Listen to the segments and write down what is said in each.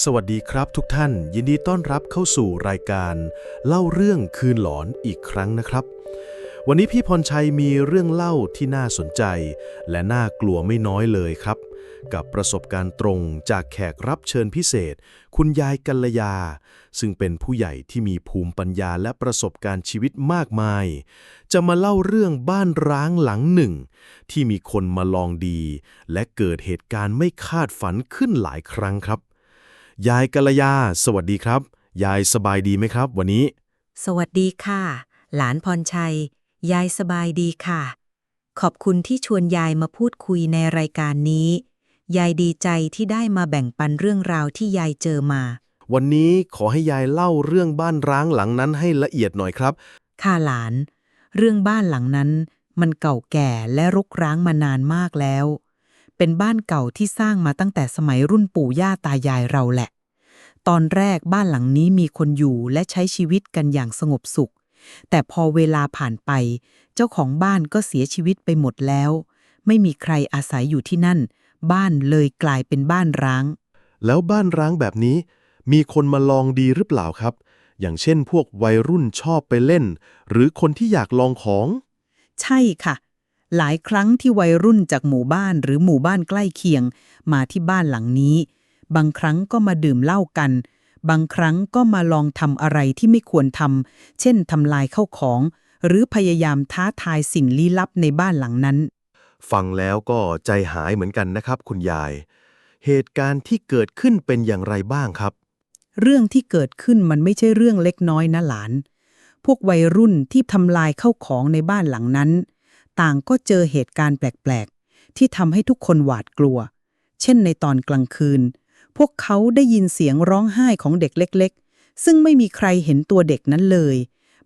สวัสดีครับทุกท่าน ยินดีต้อนรับเข้าสู่รายการ เล่าเรื่องคืนหลอนอีกครั้งนะครับ วันนี้พี่พรชัยมีเรื่องเล่าที่น่าสนใจ และน่ากลัวไม่น้อยเลยครับ กับประสบการณ์ตรงจากแขกรับเชิญพิเศษ คุณยายกัลยา ซึ่งเป็นผู้ใหญ่ที่มีภูมิปัญญาและประสบการณ์ชีวิตมากมาย จะมาเล่าเรื่องบ้านร้างหลังหนึ่ง ที่มีคนมาลองดี และเกิดเหตุการณ์ไม่คาดฝันขึ้นหลายครั้งครับ ยายกัลยา สวัสดีครับ ยายสบายดีไหมครับ วันนี้ สวัสดีค่ะ หลานพรชัย ยายสบายดีค่ะ ขอบคุณที่ชวนยายมาพูดคุยในรายการนี้ ยายดีใจที่ได้มาแบ่งปันเรื่องราวที่ยายเจอมา วันนี้ขอให้ยายเล่าเรื่องบ้านร้างหลังนั้นให้ละเอียดหน่อยครับ ค่ะหลาน เรื่องบ้านหลังนั้น มันเก่าแก่และรกร้างมานานมากแล้ว เป็นบ้านเก่าที่สร้างมาตั้งแต่สมัยรุ่นปู่ย่าตายายเราแหละ ตอนแรกบ้านหลังนี้มีคนอยู่และใช้ชีวิตกันอย่างสงบสุข แต่พอเวลาผ่านไป เจ้าของบ้านก็เสียชีวิตไปหมดแล้ว ไม่มีใครอาศัยอยู่ที่นั่น บ้านเลยกลายเป็นบ้านร้าง แล้วบ้านร้างแบบนี้ มีคนมาลองดีหรือเปล่าครับ อย่างเช่นพวกวัยรุ่นชอบไปเล่น หรือคนที่อยากลองของ ใช่ค่ะ หลายครั้งที่วัยรุ่นจากหมู่บ้านหรือหมู่บ้านใกล้เคียง มาที่บ้านหลังนี้ บางครั้งก็มาดื่มเหล้ากัน บางครั้งก็มาลองทำอะไรที่ไม่ควรทำเช่นทำลายเข้าของ หรือพยายามท้าทายสิ่งลี้ลับในบ้านหลังนั้น ฟังแล้วก็ใจหายเหมือนกันนะครับ คุณยาย เหตุการณ์ที่เกิดขึ้นเป็นอย่างไรบ้างครับ เรื่องที่เกิดขึ้นมันไม่ใช่เรื่องเล็กน้อยนะหลาน พวกวัยรุ่นที่ทำลายเข้าของในบ้านหลังนั้น ต่างก็เจอเหตุการณ์แปลกๆ ที่ทำให้ทุกคนหวาดกลัว เช่นในตอนกลางคืน พวกเขาได้ยินเสียงร้องไห้ของเด็กเล็ก ๆ ซึ่งไม่มีใครเห็นตัวเด็กนั้นเลย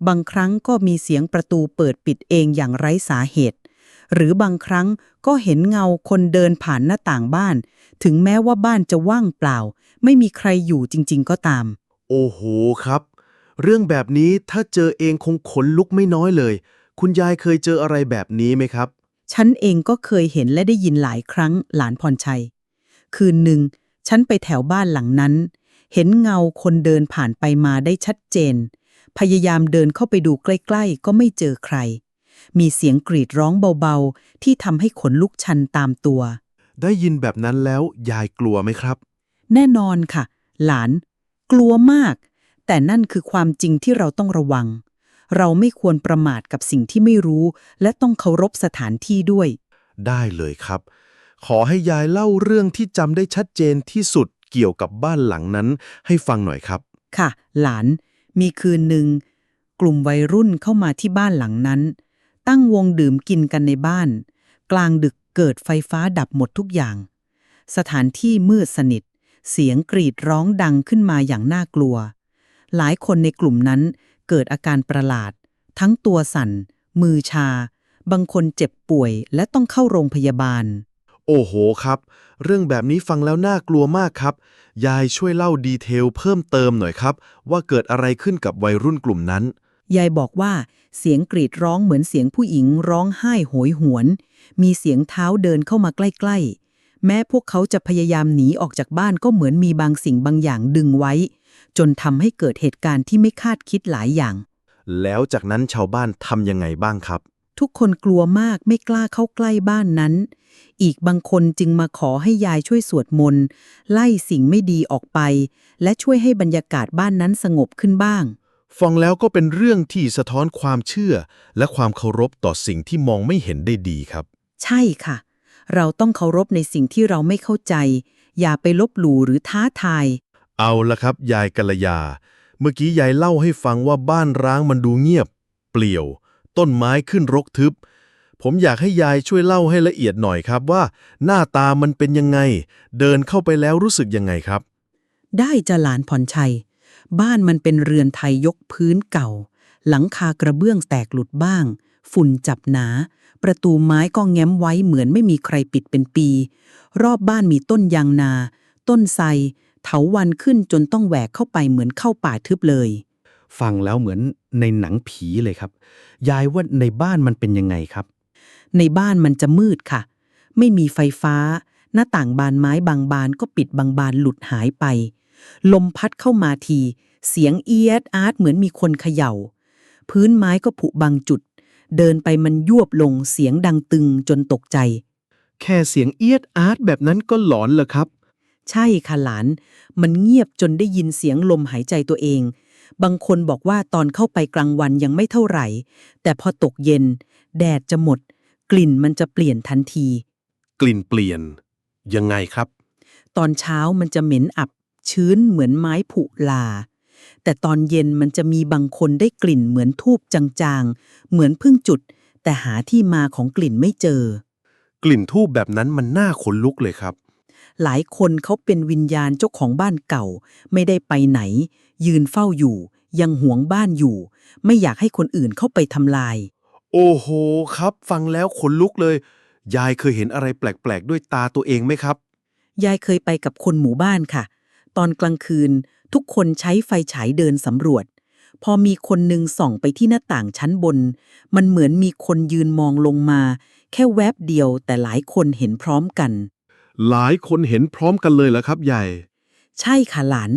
บางครั้งก็มีเสียงประตูเปิดปิดเองอย่างไร้สาเหตุ หรือบางครั้งก็เห็นเงาคนเดินผ่านหน้าต่างบ้าน ถึงแม้ว่าบ้านจะว่างเปล่า ไม่มีใครอยู่จริง ๆ ก็ตาม โอ้โหครับ เรื่องแบบนี้ถ้าเจอเองคงขนลุกไม่น้อยเลย คุณยายเคยเจออะไรแบบนี้ไหมครับ ฉันเองก็เคยเห็นและได้ยินหลายครั้งหลานพรชัย คืนหนึ่ง ฉันไปแถวบ้านหลังนั้น เห็นเงาคนเดินผ่านไปมาได้ชัดเจน พยายามเดินเข้าไปดูใกล้ ๆ ก็ไม่เจอใคร มีเสียงกรีดร้องเบาๆ ที่ทำให้ขนลุกชันตามตัว ได้ยินแบบนั้นแล้วยายกลัวไหมครับ แน่นอนค่ะ หลาน กลัวมาก แต่นั่นคือความจริงที่เราต้องระวัง เราไม่ควรประมาทกับสิ่งที่ไม่รู้ และต้องเคารพสถานที่ด้วย ได้เลยครับ ขอให้ยายเล่าเรื่องที่จำได้ชัดเจนที่สุดเกี่ยวกับบ้านหลังนั้นให้ฟังหน่อยครับ ค่ะ หลาน มีคืนหนึ่ง กลุ่มวัยรุ่นเข้ามาที่บ้านหลังนั้น ตั้งวงดื่มกินกันในบ้าน กลางดึกเกิดไฟฟ้าดับหมดทุกอย่าง สถานที่มืดสนิท เสียงกรีดร้องดังขึ้นมาอย่างน่ากลัว หลายคนในกลุ่มนั้น เกิดอาการประหลาด ทั้งตัวสั่น มือชา บางคนเจ็บป่วยและต้องเข้าโรงพยาบาล โอ้โหครับ เรื่องแบบนี้ฟังแล้วน่ากลัวมากครับ ยายช่วยเล่าดีเทลเพิ่มเติมหน่อยครับ ว่าเกิดอะไรขึ้นกับวัยรุ่นกลุ่มนั้น ยายบอกว่า เสียงกรีดร้องเหมือนเสียงผู้หญิงร้องไห้โหยหวน มีเสียงเท้าเดินเข้ามาใกล้ ๆ แม้พวกเขาจะพยายามหนีออกจากบ้านก็เหมือนมีบางสิ่งบางอย่างดึงไว้ จนทำให้เกิดเหตุการณ์ที่ไม่คาดคิดหลายอย่าง แล้วจากนั้นชาวบ้านทำยังไงบ้างครับ ทุกคนกลัวมากไม่กล้าเข้าใกล้บ้านนั้น อีกบางคนจึงมาขอให้ยายช่วยสวดมนต์ไล่สิ่งไม่ดีออกไป และช่วยให้บรรยากาศบ้านนั้นสงบขึ้นบ้าง ฟังแล้วก็เป็นเรื่องที่สะท้อนความเชื่อ และความเคารพต่อสิ่งที่มองไม่เห็นได้ดีครับ ใช่ค่ะ เราต้องเคารพในสิ่งที่เราไม่เข้าใจ อย่าไปลบหลู่หรือท้าทาย เอาละครับ ยายกัลยา เมื่อกี้ยายเล่าให้ฟังว่าบ้านร้างมันดูเงียบ เปลี่ยว ต้นไม้ขึ้นรกทึบ ผมอยากให้ยายช่วยเล่าให้ละเอียดหน่อยครับว่า หน้าตามันเป็นยังไง เดินเข้าไปแล้วรู้สึกยังไงครับ ได้จะหลานพรชัย บ้านมันเป็นเรือนไทยยกพื้นเก่า หลังคากระเบื้องแตกหลุดบ้าง ฝุ่นจับหนา ประตูไม้ก็แง้มไว้เหมือนไม่มีใครปิดเป็นปี รอบบ้านมีต้นยางนา ต้นไทร เถาวันขึ้นจนต้องแหวกเข้าไปเหมือนเข้าป่าทึบเลย ฟังแล้วเหมือนในหนังผีเลยครับ ยายว่าในบ้านมันเป็นยังไงครับ ในบ้านมันจะมืดค่ะ ไม่มีไฟฟ้า หน้าต่างบานไม้บางบานก็ปิดบางบานหลุดหายไป ลมพัดเข้ามาที เสียงเอียดอาร์ตเหมือนมีคนเขย่า พื้นไม้ก็ผุบางจุด เดินไปมันยวบลงเสียงดังตึงจนตกใจ แค่เสียงเอียดอาร์ตแบบนั้นก็หลอนเหรอครับ ใช่ค่ะหลาน มันเงียบจนได้ยินเสียงลมหายใจตัวเอง บางคนบอกว่าตอนเข้าไปกลางวันยังไม่เท่าไหร่ แต่พอตกเย็น แดดจะหมด กลิ่นมันจะเปลี่ยนทันที กลิ่นเปลี่ยน ยังไงครับ ตอนเช้ามันจะเหม็นอับ ชื้นเหมือนไม้ผุลา แต่ตอนเย็นมันจะมีบางคนได้กลิ่นเหมือนทูบจางๆ เหมือนเพิ่งจุด แต่หาที่มาของกลิ่นไม่เจอ กลิ่นทูบแบบนั้นมันน่าขนลุกเลยครับ หลายคนเขาเป็นวิญญาณเจ้าของบ้านเก่า ไม่ได้ไปไหน ยืนเฝ้าอยู่ ยังหวงบ้านอยู่ ไม่อยากให้คนอื่นเข้าไปทำลาย โอ้โหครับ ฟังแล้วขนลุกเลย ยายเคยเห็นอะไรแปลกๆ ด้วยตาตัวเองไหมครับ ยายเคยไปกับคนหมู่บ้านค่ะ ตอนกลางคืน ทุกคนใช้ไฟฉายเดินสำรวจ พอมีคนหนึ่งส่องไปที่หน้าต่างชั้นบน มันเหมือนมีคนยืนมองลงมา แค่แวบเดียวแต่หลายคนเห็นพร้อมกัน หลายคนเห็นพร้อมกันเลยเหรอครับยายใช่ค่ะหลาน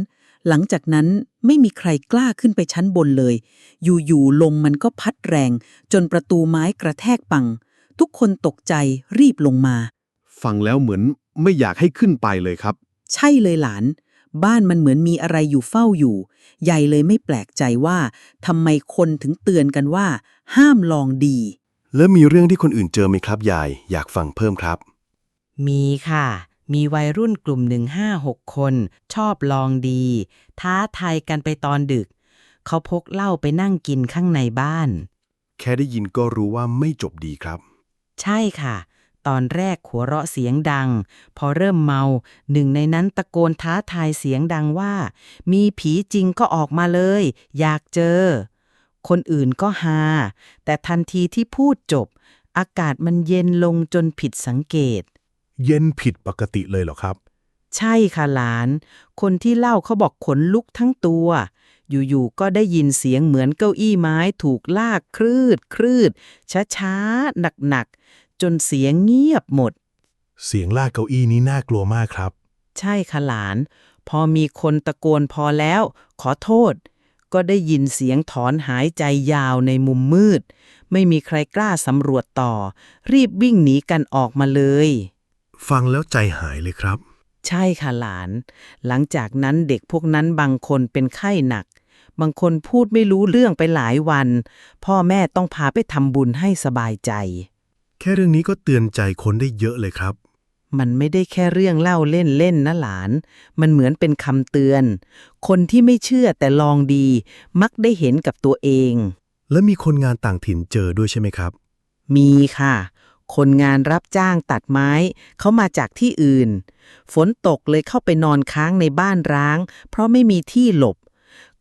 หลังจากนั้นไม่มีใครกล้าขึ้นไปชั้นบนเลย อยู่ๆลมมันก็พัดแรง จนประตูไม้กระแทกปัง ทุกคนตกใจรีบลงมา ฟังแล้วเหมือนไม่อยากให้ขึ้นไปเลยครับ ใช่เลยหลาน บ้านมันเหมือนมีอะไรอยู่เฝ้าอยู่ ใหญ่เลยไม่แปลกใจว่าทำไมคนถึงเตือนกันว่า ห้ามลองดี แล้วมีเรื่องที่คนอื่นเจอไหมครับยาย อยากฟังเพิ่มครับ มีค่ะ มีวัยรุ่นกลุ่มหนึ่งห้าหกคน ชอบลองดี ท้าทายกันไปตอนดึก เขาพกเหล้าไปนั่งกินข้างในบ้าน แค่ได้ยินก็รู้ว่าไม่จบดีครับ ใช่ค่ะ ตอนแรกหัวเราะเสียงดัง พอเริ่มเมา หนึ่งในนั้นตะโกนท้าทายเสียงดังว่า มีผีจริงก็ออกมาเลย อยากเจอ คนอื่นก็ฮาแต่ทันทีที่พูดจบ อากาศมันเย็นลงจนผิดสังเกต เย็นผิดปกติเลยเหรอครับ ใช่ค่ะหลาน คนที่เล่าเขาบอกขนลุกทั้งตัว อยู่ๆก็ได้ยินเสียงเหมือนเก้าอี้ไม้ถูกลากคลืดคลืดช้าๆหนักๆ จนเสียงเงียบหมด เสียงลากเก้าอี้นี้น่ากลัวมากครับ ใช่ค่ะหลาน พอมีคนตะโกนพอแล้ว ขอโทษ ก็ได้ยินเสียงถอนหายใจยาวในมุมมืด ไม่มีใครกล้าสำรวจต่อ รีบวิ่งหนีกันออกมาเลย ฟังแล้วใจหายเลยครับ ใช่ค่ะหลาน หลังจากนั้นเด็กพวกนั้นบางคนเป็นไข้หนัก บางคนพูดไม่รู้เรื่องไปหลายวัน พ่อแม่ต้องพาไปทำบุญให้สบายใจ แค่เรื่องนี้ก็เตือนใจคนได้เยอะเลยครับ มันไม่ได้แค่เรื่องเล่าเล่นๆนะหลาน มันเหมือนเป็นคำเตือน คนที่ไม่เชื่อแต่ลองดี มักได้เห็นกับตัวเอง แล้วมีคนงานต่างถิ่นเจอด้วยใช่ไหมครับ มีค่ะ คนงานรับจ้างตัดไม้ เขามาจากที่อื่น ฝนตกเลยเข้าไปนอนค้างในบ้านร้าง เพราะไม่มีที่หลบ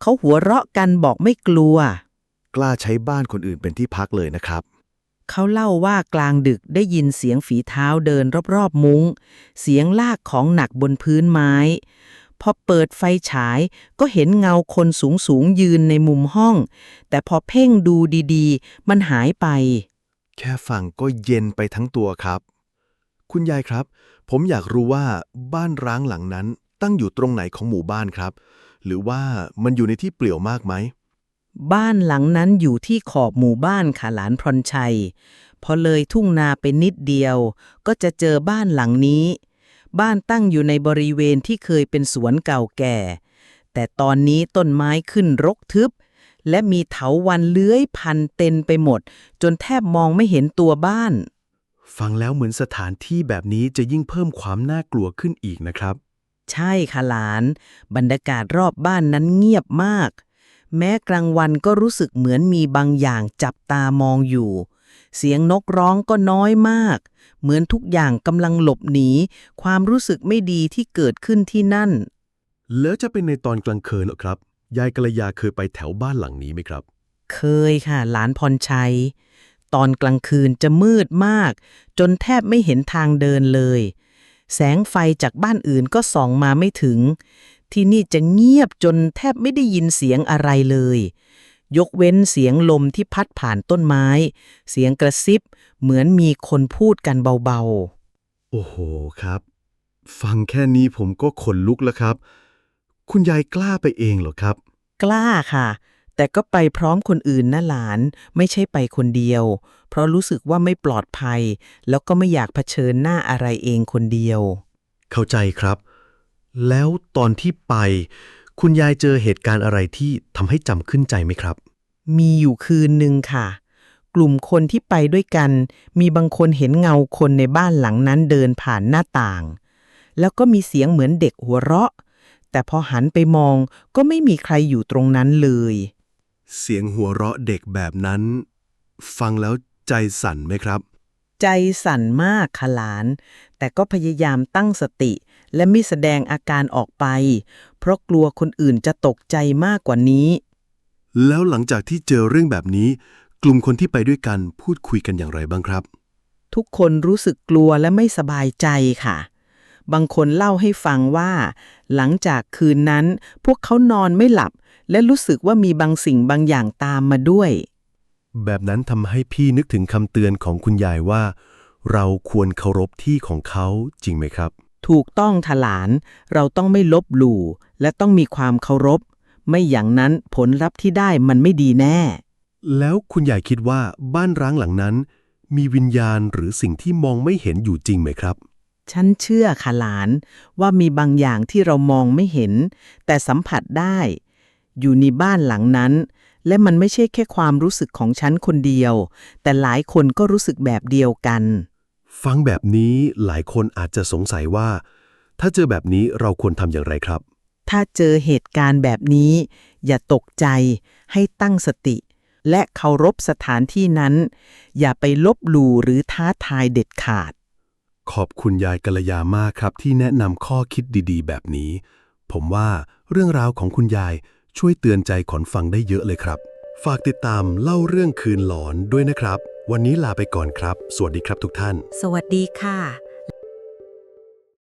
เขาหัวเราะกันบอกไม่กลัว กล้าใช้บ้านคนอื่นเป็นที่พักเลยนะครับ เขาเล่าว่ากลางดึกได้ยินเสียงฝีเท้าเดินรอบๆมุง้ง เสียงลากของหนักบนพื้นไม้ พอเปิดไฟฉายก็เห็นเงาคนสูงสูงๆยืนในมุมห้อง แต่พอเพ่งดูดีๆ มันหายไป แค่ฟังก็เย็นไปทั้งตัวครับ คุณยายครับ ผมอยากรู้ว่าบ้านร้างหลังนั้นตั้งอยู่ตรงไหนของหมู่บ้านครับ หรือว่ามันอยู่ในที่เปลี่ยวมากไหม บ้านหลังนั้นอยู่ที่ขอบหมู่บ้านค่ะหลานพรชัย พอเลยทุ่งนาไปนิดเดียว ก็จะเจอบ้านหลังนี้ บ้านตั้งอยู่ในบริเวณที่เคยเป็นสวนเก่าแก่ แต่ตอนนี้ต้นไม้ขึ้นรกทึบ และมีเถาวันเลื้อยพันเต็นไปหมด จนแทบมองไม่เห็นตัวบ้าน ฟังแล้วเหมือนสถานที่แบบนี้จะยิ่งเพิ่มความน่ากลัวขึ้นอีกนะครับ ใช่ค่ะหลาน บรรยากาศรอบบ้านนั้นเงียบมาก แม้กลางวันก็รู้สึกเหมือนมีบางอย่างจับตามองอยู่ เสียงนกร้องก็น้อยมาก เหมือนทุกอย่างกำลังหลบหนี ความรู้สึกไม่ดีที่เกิดขึ้นที่นั่น แล้วจะเป็นในตอนกลางคืนเหรอครับ ยายกัลยาเคยไปแถวบ้านหลังนี้ไหมครับ เคยค่ะ หลานพรชัย ตอนกลางคืนจะมืดมาก จนแทบไม่เห็นทางเดินเลย แสงไฟจากบ้านอื่นก็ส่องมาไม่ถึง ที่นี่จะเงียบจนแทบไม่ได้ยินเสียงอะไรเลย ยกเว้นเสียงลมที่พัดผ่านต้นไม้ เสียงกระซิบ เหมือนมีคนพูดกันเบาๆ โอ้โหครับ ฟังแค่นี้ผมก็ขนลุกแล้วครับ คุณยายกล้าไปเองเหรอครับ กล้าค่ะ แต่ก็ไปพร้อมคนอื่นนะหลาน ไม่ใช่ไปคนเดียว เพราะรู้สึกว่าไม่ปลอดภัย แล้วก็ไม่อยากเผชิญหน้าอะไรเองคนเดียว เข้าใจครับ แล้วตอนที่ไป คุณยายเจอเหตุการณ์อะไรที่ทำให้จำขึ้นใจไหมครับ มีอยู่คืนหนึ่งค่ะ กลุ่มคนที่ไปด้วยกัน มีบางคนเห็นเงาคนในบ้านหลังนั้นเดินผ่านหน้าต่าง แล้วก็มีเสียงเหมือนเด็กหัวเราะ แต่พอหันไปมองก็ไม่มีใครอยู่ตรงนั้นเลย เสียงหัวเราะเด็กแบบนั้น ฟังแล้วใจสั่นไหมครับ ใจสั่นมากค่ะหลาน แต่ก็พยายามตั้งสติ และไม่แสดงอาการออกไป เพราะกลัวคนอื่นจะตกใจมากกว่านี้ แล้วหลังจากที่เจอเรื่องแบบนี้ กลุ่มคนที่ไปด้วยกันพูดคุยกันอย่างไรบ้างครับ ทุกคนรู้สึกกลัวและไม่สบายใจค่ะ บางคนเล่าให้ฟังว่า หลังจากคืนนั้น พวกเขานอนไม่หลับ และรู้สึกว่ามีบางสิ่งบางอย่างตามมาด้วย แบบนั้นทำให้พี่นึกถึงคำเตือนของคุณยายว่า เราควรเคารพที่ของเขาจริงไหมครับ ถูกต้องทลาน เราต้องไม่ลบหลู่และต้องมีความเคารพ ไม่อย่างนั้นผลลัพธ์ที่ได้มันไม่ดีแน่ แล้วคุณยายคิดว่าบ้านร้างหลังนั้น มีวิญญาณหรือสิ่งที่มองไม่เห็นอยู่จริงไหมครับ ฉันเชื่อค่ะหลาน ว่ามีบางอย่างที่เรามองไม่เห็น แต่สัมผัสได้ อยู่ในบ้านหลังนั้น และมันไม่ใช่แค่ความรู้สึกของฉันคนเดียว แต่หลายคนก็รู้สึกแบบเดียวกัน ฟังแบบนี้หลายคนอาจจะสงสัยว่า ถ้าเจอแบบนี้เราควรทำอย่างไรครับ ถ้าเจอเหตุการณ์แบบนี้ อย่าตกใจ ให้ตั้งสติ และเคารพสถานที่นั้น อย่าไปลบหลู่หรือท้าทายเด็ดขาด ขอบคุณยายกัลยามากครับที่แนะนำข้อคิดดีๆ แบบนี้ ผมว่าเรื่องราวของคุณยายช่วยเตือนใจขอนฟังได้เยอะเลยครับ ฝากติดตามเล่าเรื่องคืนหลอนด้วยนะครับ วันนี้ลาไปก่อนครับ สวัสดีครับทุกท่าน สวัสดีค่ะ